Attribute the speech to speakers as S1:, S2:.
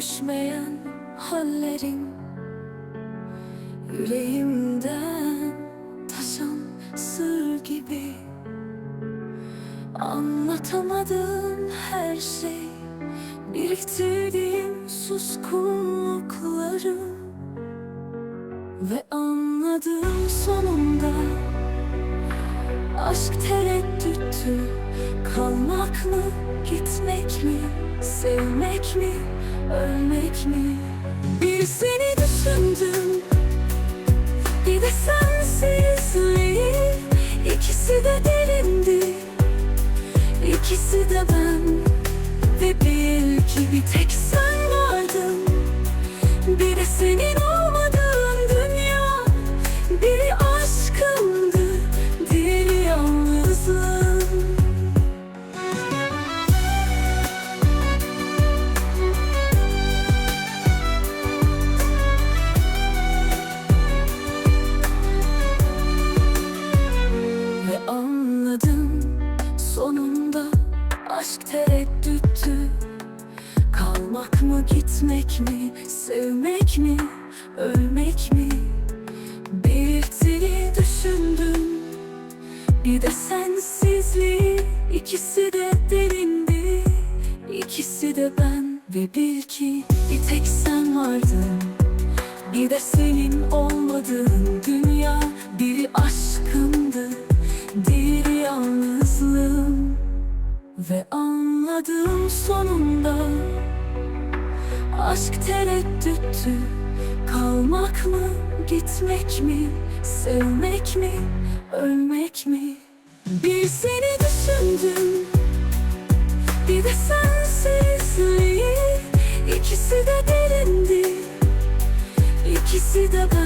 S1: değişmeyen hallerin Yüreğimden taşan sır gibi Anlatamadığım her şey Biriktirdiğim suskunlukları Ve anladım sonunda Aşk tereddütü. Kalmak mı, gitmek mi Sevmek mi, ölmek mi Bir tereddüttü Kalmak mı gitmek mi sevmek mi ölmek mi? Bir seni düşündüm. Bir de sensizliği ikisi de derindi. İkisi de ben ve bil ki bir tek sen vardın. Bir de senin olmadığın Ve anladım sonunda Aşk tereddüttü Kalmak mı, gitmek mi Sevmek mi, ölmek mi? Bir seni düşündüm Bir de sensizliği. İkisi de derindi İkisi de ben